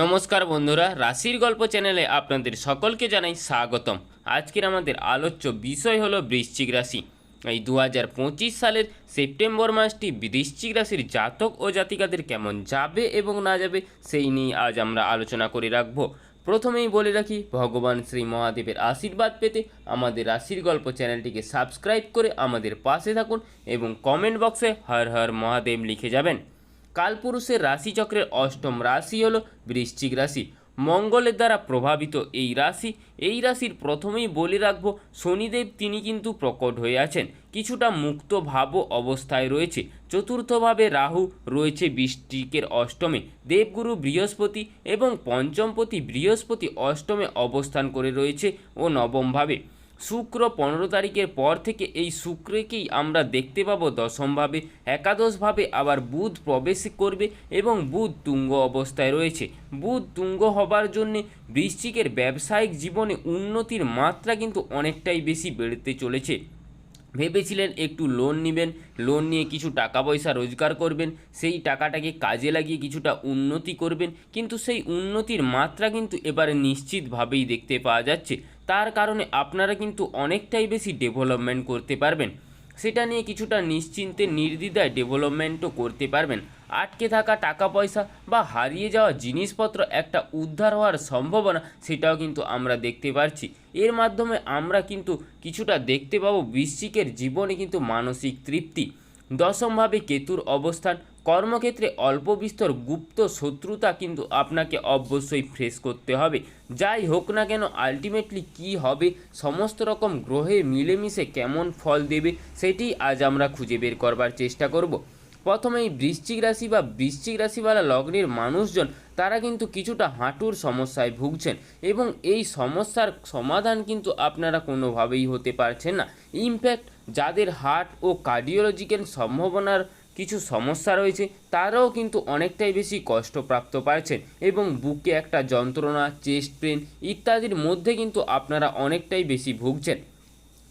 নমস্কার বন্ধুরা, রাশির গল্প চ্যানেলে আপনাদের সকলকে জানাই স্বাগতম। আজকের আমাদের আলোচ্য বিষয় হলো বৃশ্চিক রাশি। এই দু হাজার পঁচিশ সালের সেপ্টেম্বর মাসটি বৃশ্চিক রাশির জাতক ও জাতিকাদের কেমন যাবে এবং না যাবে, সেই নিয়ে আজ আমরা আলোচনা করে রাখব। প্রথমেই বলে রাখি, ভগবান শ্রী মহাদেবের আশীর্বাদ পেতে আমাদের রাশির গল্প চ্যানেলটিকে সাবস্ক্রাইব করে আমাদের পাশে থাকুন এবং কমেন্ট বক্সে হর হর মহাদেব লিখে যাবেন। কালপুরুষের রাশিচক্রের অষ্টম রাশি হল বৃশ্চিক রাশি। মঙ্গলের দ্বারা প্রভাবিত এই রাশি, এই রাশির প্রথমেই বলে রাখব, শনিদেব তিনি কিন্তু প্রকট হয়ে আছেন। কিছুটা মুক্ত ভাব অবস্থায় রয়েছে। চতুর্থভাবে রাহু রয়েছে বৃষ্টিকের অষ্টমে। দেবগুরু বৃহস্পতি এবং পঞ্চমপতি বৃহস্পতি অষ্টমে অবস্থান করে রয়েছে ও নবমভাবে। শুক্র পনেরো তারিখের পর থেকে এই শুক্রকেই আমরা দেখতে পাবো দশমভাবে একাদশভাবে আবার বুধ প্রবেশ করবে এবং বুধ তুঙ্গ অবস্থায় রয়েছে। বুধ তুঙ্গ হবার জন্যে বৃশ্চিকের ব্যবসায়িক জীবনে উন্নতির মাত্রা কিন্তু অনেকটাই বেশি বেড়েতে চলেছে। ভেবেছিলেন একটু লোন নেবেন। লোন নিয়ে কিছু টাকা পয়সা রোজগার করবেন। সেই টাকাটাকে কাজে লাগিয়ে কিছুটা উন্নতি করবেন। কিন্তু সেই উন্নতির মাত্রা কিন্তু এবারে নিশ্চিতভাবেই দেখতে পাওয়া যাচ্ছে। তার কারণে আপনারা কিন্তু অনেকটাই বেশি ডেভেলপমেন্ট করতে পারবেন। সেটা নিয়ে কিছুটা নিশ্চিন্তে, নির্দ্বিধায় ডেভেলপমেন্টও করতে পারবেন। আটকে থাকা টাকা পয়সা বা হারিয়ে যাওয়া জিনিসপত্র একটা উদ্ধার হওয়ার সম্ভাবনা সেটাও কিন্তু আমরা দেখতে পারছি। এর মাধ্যমে আমরা কিন্তু কিছুটা দেখতে পাবো বৃশ্চিকের জীবনে কিন্তু মানসিক তৃপ্তি। দশমভাবে কেতুর অবস্থান কর্মক্ষেত্রে অল্প বিস্তর গুপ্ত শত্রুতা কিন্তু আপনাকে অবশ্যই ফ্রেশ করতে হবে। যাই হোক না কেন আলটিমেটলি কি হবে, সমস্ত রকম গ্রহে মিলেমিশে কেমন ফল দেবে, সেটি আজ আমরা খুঁজে বের করবার চেষ্টা করব। প্রথমেই বৃশ্চিক রাশি বা বৃশ্চিক রাশিওয়ালা লগ্নের মানুষজন, তারা কিন্তু কিছুটা হাঁটুর সমস্যায় ভুগছেন এবং এই সমস্যার সমাধান কিন্তু আপনারা কোনোভাবেই হতে পারছেন না। ইনফ্যাক্ট যাদের হার্ট ও কার্ডিওলজিক্যাল সম্ভাবনার কিছু সমস্যা রয়েছে, তারাও কিন্তু অনেকটাই বেশি কষ্টপ্রাপ্ত পাচ্ছেন এবং বুকে একটা যন্ত্রণা চেস্ট পেন ইত্যাদির মধ্যে কিন্তু আপনারা অনেকটাই বেশি ভুগছেন।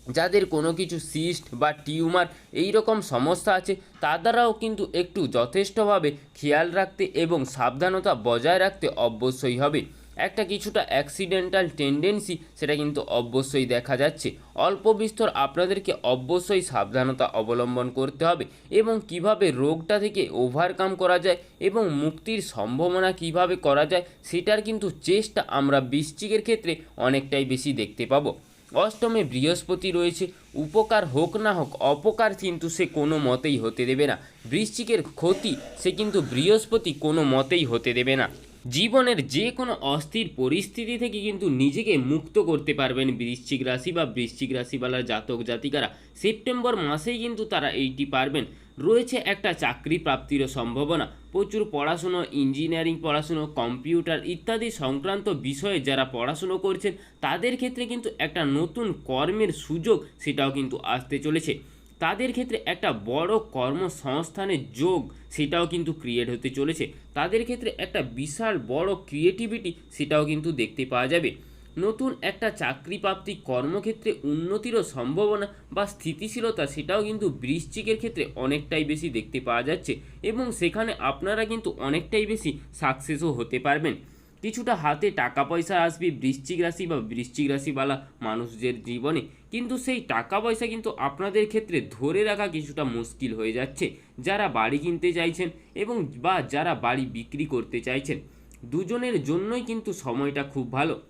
যাদের কোনো কিছু সিস্ট বা টিউমার এই রকম সমস্যা আছে, তাদেরাও কিন্তু একটু যথেষ্টভাবে খেয়াল রাখতে এবং সাবধানতা বজায় রাখতে অবশ্যই হবে। একটা কিছুটা অ্যাক্সিডেন্টাল টেন্ডেন্সি সেটা কিন্তু অবশ্যই দেখা যাচ্ছে। অল্প বিস্তর আপনাদেরকে অবশ্যই সাবধানতা অবলম্বন করতে হবে এবং কীভাবে রোগটা থেকে ওভারকাম করা যায় এবং মুক্তির সম্ভাবনা কীভাবে করা যায় সেটার কিন্তু চেষ্টা আমরা বৃশ্চিকের ক্ষেত্রে অনেকটাই বেশি দেখতে পাবো। অষ্টমে বৃহস্পতি রয়েছে, উপকার হোক না হোক, অপকার কিন্তু সে কোনো মতেই হতে দেবে না। বৃশ্চিকের ক্ষতি সে কিন্তু বৃহস্পতি কোনো মতেই হতে দেবে না। জীবনের যে কোনো অস্থির পরিস্থিতি থেকে কিন্তু নিজেকে মুক্ত করতে পারবেন বৃশ্চিক রাশি বা বৃশ্চিক রাশিওয়ালার জাতক জাতিকারা। সেপ্টেম্বর মাসেই কিন্তু তারা এইটি পারবেন। রয়েছে একটা চাকরি প্রাপ্তিরও সম্ভাবনা। প্রচুর পড়াশুনো, ইঞ্জিনিয়ারিং পড়াশুনো, কম্পিউটার ইত্যাদি সংক্রান্ত বিষয়ে যারা পড়াশুনো করছেন, তাদের ক্ষেত্রে কিন্তু একটা নতুন কর্মের সুযোগ সেটাও কিন্তু আসতে চলেছে। তাদের ক্ষেত্রে একটা বড় কর্মসংস্থানের যোগ সেটাও কিন্তু ক্রিয়েট হতে চলেছে। তাদের ক্ষেত্রে একটা বিশাল বড় ক্রিয়েটিভিটি সেটাও কিন্তু দেখতে পাওয়া যাবে। নতুন একটা চাকরি প্রাপ্তি কর্মক্ষেত্রে উন্নতিরও সম্ভাবনা বা স্থিতিশীলতা সেটাও কিন্তু বৃশ্চিকের ক্ষেত্রে অনেকটাই বেশি দেখতে পাওয়া যাচ্ছে এবং সেখানে আপনারা কিন্তু অনেকটাই বেশি সাকসেসও হতে পারবেন। কিছুটা হাতে টাকা পয়সা আসবে বৃশ্চিক রাশি বা বৃশ্চিক রাশিওয়ালা মানুষদের জীবনে। কিন্তু সেই টাকা পয়সা কিন্তু আপনাদের ক্ষেত্রে ধরে রাখা কিছুটা মুশকিল হয়ে যাচ্ছে। যারা বাড়ি কিনতে চাইছেন এবং বা যারা বাড়ি বিক্রি করতে চাইছেন, দুজনের জন্যই কিন্তু সময়টা খুব ভালো।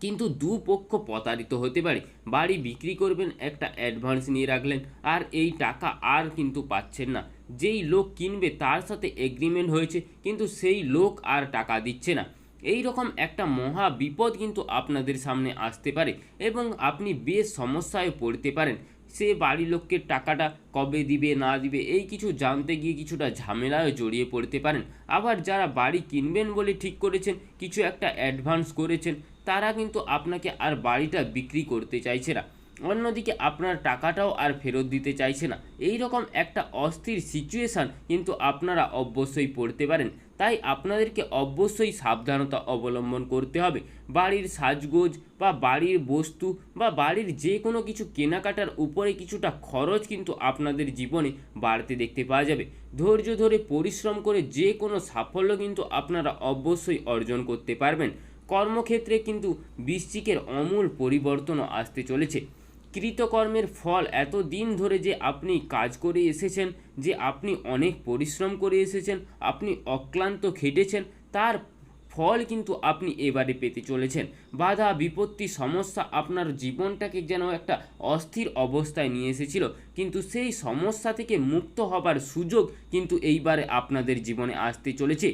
কিন্তু দুপক্ষ প্রতারিত হতে পারে। বাড়ি বিক্রি করবেন, একটা অ্যাডভান্স নিয়ে রাখলেন, আর এই টাকা আর কিন্তু পাচ্ছেন না। যেই লোক কিনবে তার সাথে এগ্রিমেন্ট হয়েছে, কিন্তু সেই লোক আর টাকা দিচ্ছে না। এই রকম একটা মহা বিপদ কিন্তু আপনাদের সামনে আসতে পারে এবং আপনি বেশ সমস্যায় পড়তে পারেন। সে বাড়ির লোককে টাকাটা কবে দিবে, না দিবে, এই কিছু জানতে গিয়ে কিছুটা ঝামেলায় জড়িয়ে পড়তে পারেন। আবার যারা বাড়ি কিনবেন বলে ঠিক করেছেন, কিছু একটা অ্যাডভান্স করেছেন, তারা কিন্তু আপনাকে আর বাড়িটা বিক্রি করতে চাইছে না। অন্যদিকে আপনার টাকাটাও আর ফেরত দিতে চাইছে না। এই রকম একটা অস্থির সিচুয়েশান কিন্তু আপনারা অবশ্যই পড়তে পারেন। তাই আপনাদেরকে অবশ্যই সাবধানতা অবলম্বন করতে হবে। বাড়ির সাজগোজ বা বাড়ির বস্তু বা বাড়ির যে কোনো কিছু কেনাকাটার উপরে কিছুটা খরচ কিন্তু আপনাদের জীবনে বাড়তে দেখতে পাওয়া যাবে। ধৈর্য ধরে পরিশ্রম করে যে কোনো সাফল্য কিন্তু আপনারা অবশ্যই অর্জন করতে পারবেন। কর্মক্ষেত্রে কিন্তু বৃশ্চিকের অমূল পরিবর্তনও আসতে চলেছে। কৃতকর্মের ফল এত দিন ধরে যে আপনি কাজ করে এসেছেন, যে আপনি অনেক পরিশ্রম করে এসেছেন, আপনি অক্লান্ত খেটেছেন, তার ফল কিন্তু আপনি এবারে পেতে চলেছেন। বাধা, বিপত্তি, সমস্যা আপনার জীবনটাকে যেন একটা অস্থির অবস্থায় নিয়ে এসেছিল। কিন্তু সেই সমস্যা থেকে মুক্ত হবার সুযোগ কিন্তু এইবারে আপনাদের জীবনে আসতে চলেছে।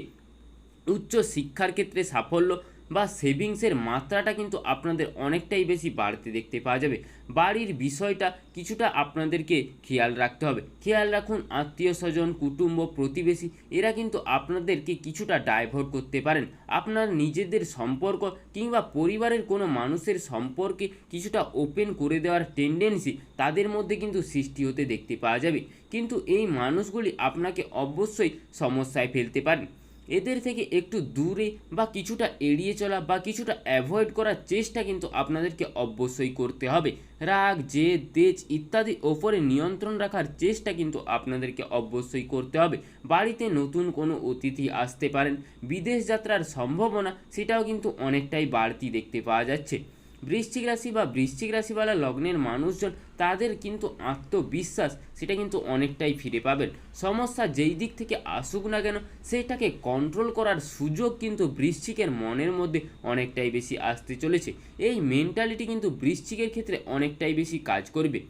উচ্চ শিক্ষার ক্ষেত্রে সাফল্য বা সেভিংসের মাত্রাটা কিন্তু আপনাদের অনেকটাই বেশি বাড়তে দেখতে পাওয়া যাবে। বাড়ির বিষয়টা কিছুটা আপনাদেরকে খেয়াল রাখতে হবে। খেয়াল রাখুন আত্মীয় স্বজন, কুটুম্ব, প্রতিবেশী, এরা কিন্তু আপনাদেরকে কিছুটা ডাইভার্ট করতে পারেন। আপনার নিজেদের সম্পর্ক কিংবা পরিবারের কোনো মানুষের সম্পর্কে কিছুটা ওপেন করে দেওয়ার টেন্ডেন্সি তাদের মধ্যে কিন্তু সৃষ্টি হতে দেখতে পাওয়া যাবে। কিন্তু এই মানুষগুলি আপনাকে অবশ্যই সমস্যায় ফেলতে পারেন। এদের থেকে একটু দূরে বা কিছুটা এড়িয়ে চলা বা কিছুটা অ্যাভয়েড করার চেষ্টা কিন্তু আপনাদেরকে অবশ্যই করতে হবে। রাগ, জেদ, তেজ ইত্যাদি ওপরে নিয়ন্ত্রণ রাখার চেষ্টা কিন্তু আপনাদেরকে অবশ্যই করতে হবে। বাড়িতে নতুন কোনো অতিথি আসতে পারেন। বিদেশ যাত্রার সম্ভাবনা সেটাও কিন্তু অনেকটাই বাড়তি দেখতে পাওয়া যাচ্ছে। বৃশ্চিক রাশি বা বৃশ্চিক রাশিওয়ালা লগ্নের মানুষজন, তাদের কিন্তু আত্মবিশ্বাস, সেটা কিন্তু অনেকটাই ফিরে পাবেন। সমস্যা যেই দিক থেকে আসুক না কেন, সেটাকে কন্ট্রোল করার সুযোগ কিন্তু বৃশ্চিকের মনের মধ্যে অনেকটাই বেশি আসতে চলেছে। এই মেন্টালিটি কিন্তু বৃশ্চিকের ক্ষেত্রে অনেকটাই বেশি কাজ করবে।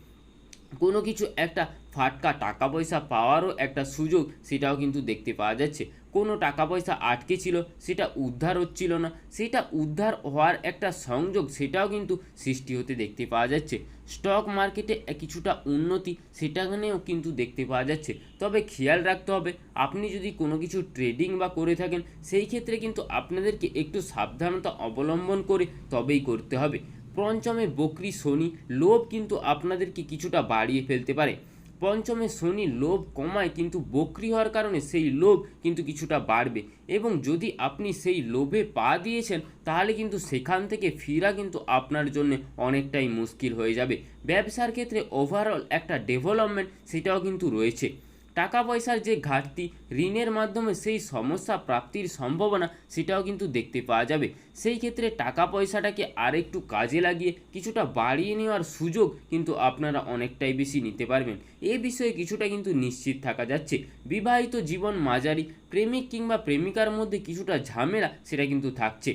কোনো কিছু একটা ফাটকা টাকা পয়সা পাওয়ারও একটা সুযোগ সেটাও কিন্তু দেখতে পাওয়া যাচ্ছে। কোনো টাকা পয়সা আটকে ছিল, সেটা উদ্ধার হচ্ছিল না। সেটা উদ্ধার হওয়ার একটা সংযোগ সেটাও কিন্তু সৃষ্টি হতে দেখতে পাওয়া যাচ্ছে। স্টক মার্কেটে কিছুটা উন্নতি সেটাখানেও কিন্তু দেখতে পাওয়া যাচ্ছে। তবে খেয়াল রাখতে হবে, আপনি যদি কোনো কিছু ট্রেডিং বা করে থাকেন, সেই ক্ষেত্রে কিন্তু আপনাদেরকে একটু সাবধানতা অবলম্বন করে তবেই করতে হবে। পঞ্চমে বকরি শনি, লোভ কিন্তু আপনাদেরকে কিছুটা বাড়িয়ে ফেলতে পারে। পঞ্চমে শনি লোভ কমায় কিন্তু বক্রি হওয়ার কারণে সেই লোভ কিন্তু কিছুটা বাড়বে। এবং যদি আপনি সেই লোভে পা দিয়েছেন, তাহলে কিন্তু সেখান থেকে ফিরা কিন্তু আপনার জন্য অনেকটাই মুশকিল হয়ে যাবে। ব্যবসার ক্ষেত্রে ওভারঅল একটা ডেভেলপমেন্ট সেটাও কিন্তু রয়েছে। টাকা পয়সার যে ঘাটতি, ঋণের মাধ্যমে সেই সমস্যা প্রাপ্তির সম্ভাবনা, সেটাও কিন্তু দেখতে পাওয়া যাবে। সেই ক্ষেত্রে টাকা পয়সাটাকে আরেকটু কাজে লাগিয়ে কিছুটা বাড়িয়ে নেওয়ার সুযোগ কিন্তু আপনারা অনেকটাই বেশি নিতে পারবেন। এ বিষয়ে কিছুটা কিন্তু নিশ্চিত থাকা যাচ্ছে। বিবাহিত জীবন মাঝারি, প্রেমিক কিংবা প্রেমিকার মধ্যে কিছুটা ঝামেলা, সেটা কিন্তু থাকছে।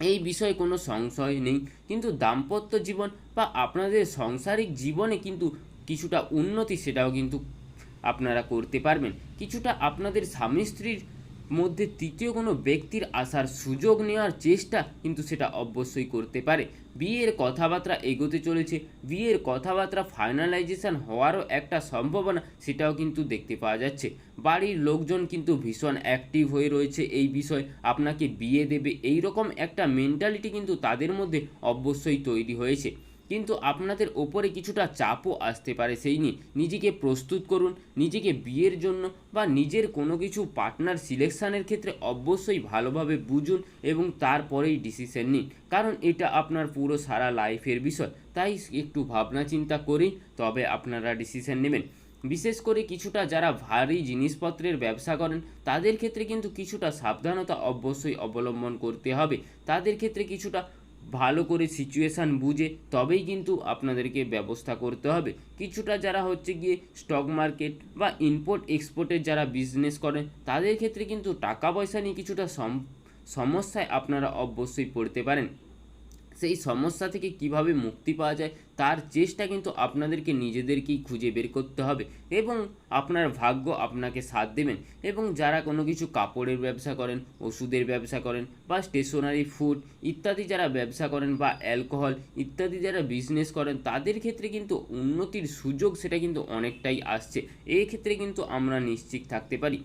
এই বিষয়ে কোনো সংশয় নেই। কিন্তু দাম্পত্য জীবন বা আপনাদের সাংসারিক জীবনে কিন্তু কিছুটা উন্নতি, সেটাও কিন্তু আপনারা করতে পারবেন। কিছুটা আপনাদের স্বামী স্ত্রীর মধ্যে তৃতীয় কোনো ব্যক্তির আসার সুযোগ নেওয়ার চেষ্টা কিন্তু সেটা অবশ্যই করতে পারে। বিয়ের কথাবার্তা এগোতে চলেছে। বিয়ের কথাবার্তা ফাইনালাইজেশন হওয়ারও একটা সম্ভাবনা সেটাও কিন্তু দেখতে পাওয়া যাচ্ছে। বাড়ির লোকজন কিন্তু ভীষণ অ্যাক্টিভ হয়ে রয়েছে এই বিষয়। আপনাকে বিয়ে দেবে এই রকম একটা মেন্টালিটি কিন্তু তাদের মধ্যে অবশ্যই তৈরি হয়েছে। কিন্তু আপনাদের ওপরে কিছুটা চাপও আসতে পারে সেই নিয়ে নিজেকে প্রস্তুত করুন, নিজেকে বিয়ের জন্য বা নিজের কোনো কিছু পার্টনার সিলেকশানের ক্ষেত্রে অবশ্যই ভালোভাবে বুঝুন এবং তারপরেই ডিসিশন নিন। কারণ এটা আপনার পুরো সারা লাইফের বিষয়। তাই একটু ভাবনা চিন্তা করেই তবে আপনারা ডিসিশন নেবেন। বিশেষ করে কিছুটা যারা ভারী জিনিসপত্রের ব্যবসা করেন, তাদের ক্ষেত্রে কিন্তু কিছুটা সাবধানতা অবশ্যই অবলম্বন করতে হবে। তাদের ক্ষেত্রে কিছুটা ভালো করে সিচুয়েশান বুঝে তবেই কিন্তু আপনাদেরকে ব্যবস্থা করতে হবে। কিছুটা যারা হচ্ছে গিয়ে স্টক মার্কেট বা ইম্পোর্ট এক্সপোর্টের যারা বিজনেস করেন, তাদের ক্ষেত্রে কিন্তু টাকা পয়সা নিয়ে কিছুটা সম- সমস্যায় আপনারা অবশ্যই পড়তে পারেন। সেই সমস্যা থেকে কীভাবে মুক্তি পাওয়া যায়, তার চেষ্টা কিন্তু আপনাদেরকে নিজেদেরকেই খুঁজে বের করতে হবে এবং আপনার ভাগ্য আপনাকে সাথ দেবেন এবং যারা কোনো কিছু কাপড়ের ব্যবসা করেন, ওষুধের ব্যবসা করেন বা স্টেশনারি ফুড ইত্যাদি যারা ব্যবসা করেন বা অ্যালকোহল ইত্যাদি যারা বিজনেস করেন, তাদের ক্ষেত্রে কিন্তু উন্নতির সুযোগ সেটা কিন্তু অনেকটাই আসছে। এই ক্ষেত্রে কিন্তু আমরা নিশ্চিত থাকতে পারি।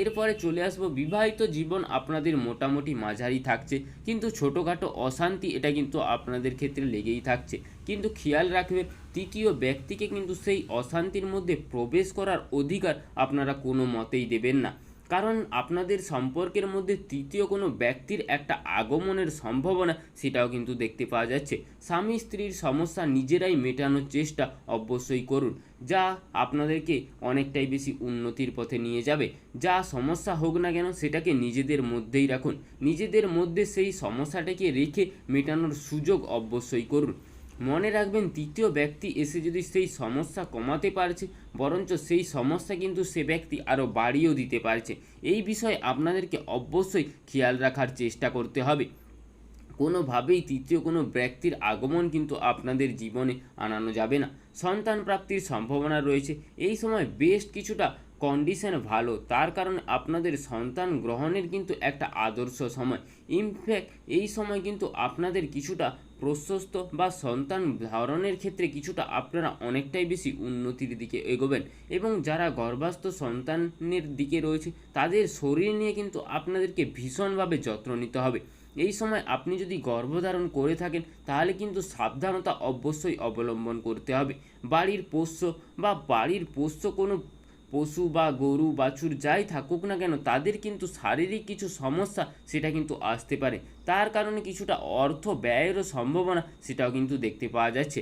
এরপরে চলে আসব, বিবাহিত জীবন আপনাদের মোটামুটি মাঝারি থাকছে, কিন্তু ছোটোখাটো অশান্তি এটা কিন্তু আপনাদের ক্ষেত্রে লেগেই থাকছে। কিন্তু খেয়াল রাখবেন, তৃতীয় ব্যক্তিকে কিন্তু সেই অশান্তির মধ্যে প্রবেশ করার অধিকার আপনারা কোনো মতেই দেবেন না। কারণ আপনাদের সম্পর্কের মধ্যে তৃতীয় কোনো ব্যক্তির একটা আগমনের সম্ভাবনা সেটাও কিন্তু দেখতে পাওয়া যাচ্ছে। স্বামী স্ত্রীর সমস্যা নিজেরাই মেটানোর চেষ্টা অবশ্যই করুন, যা আপনাদেরকে অনেকটাই বেশি উন্নতির পথে নিয়ে যাবে। যা সমস্যা হোক না কেন সেটাকে নিজেদের মধ্যেই রাখুন। নিজেদের মধ্যে সেই সমস্যাটাকে রেখে মেটানোর সুযোগ অবশ্যই করুন। মনে রাখবেন তৃতীয় ব্যক্তি এসে যদি সেই সমস্যা কমাতে পারছে, বরঞ্চ সেই সমস্যা কিন্তু সে ব্যক্তি আরও বাড়িয়েও দিতে পারছে। এই বিষয়ে আপনাদেরকে অবশ্যই খেয়াল রাখার চেষ্টা করতে হবে। কোনোভাবেই তৃতীয় কোনো ব্যক্তির আগমন কিন্তু আপনাদের জীবনে আনানো যাবে না। সন্তান প্রাপ্তির সম্ভাবনা রয়েছে। এই সময় বেশ কিছুটা কন্ডিশন ভালো, তার কারণে আপনাদের সন্তান গ্রহণের কিন্তু একটা আদর্শ সময়। ইনফ্যাক্ট এই সময় কিন্তু আপনাদের কিছুটা প্রশস্ত বা সন্তান ধারণের ক্ষেত্রে কিছুটা আপনারা অনেকটাই বেশি উন্নতির দিকে এগোবেন। এবং যারা গর্ভাস্থ সন্তানের দিকে রয়েছে, তাদের শরীর নিয়ে কিন্তু আপনাদেরকে ভীষণভাবে যত্ন নিতে হবে। এই সময় আপনি যদি গর্ভধারণ করে থাকেন, তাহলে কিন্তু সাবধানতা অবশ্যই অবলম্বন করতে হবে। বাড়ির পোষ্য বা বাড়ির পোষ্য কোনো পশু বা গরু, বাছুর যাই থাকুক না কেন, তাদের কিন্তু শারীরিক কিছু সমস্যা সেটা কিন্তু আসতে পারে। তার কারণে কিছুটা অর্থ ব্যয়েরও সম্ভাবনা সেটাও কিন্তু দেখতে পাওয়া যাচ্ছে।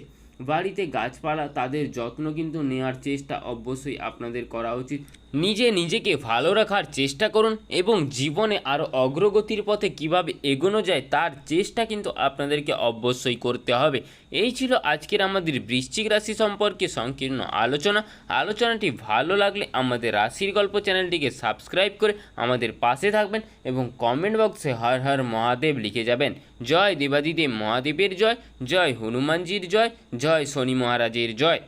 বাড়িতে গাছপালা তাদের যত্ন কিন্তু নেওয়ার চেষ্টা অবশ্যই আপনাদের করা উচিত। নিজে নিজেকে ভালো রাখার চেষ্টা করুন এবং জীবনে আরও অগ্রগতির পথে কীভাবে এগোনো যায় তার চেষ্টা কিন্তু আপনাদেরকে অবশ্যই করতে হবে। এই ছিল আজকের আমাদের বৃশ্চিক রাশি সম্পর্কে সংকীর্ণ আলোচনা। আলোচনাটি ভালো লাগলে আমাদের রাশির গল্প চ্যানেলটিকে সাবস্ক্রাইব করে আমাদের পাশে থাকবেন এবং কমেন্ট বক্সে হর হর মহাদেব লিখে যাবেন। জয় দেবাদিদেব মহাদেবের জয় জয় হনুমানজির জয় জয় শনি মহারাজের জয়।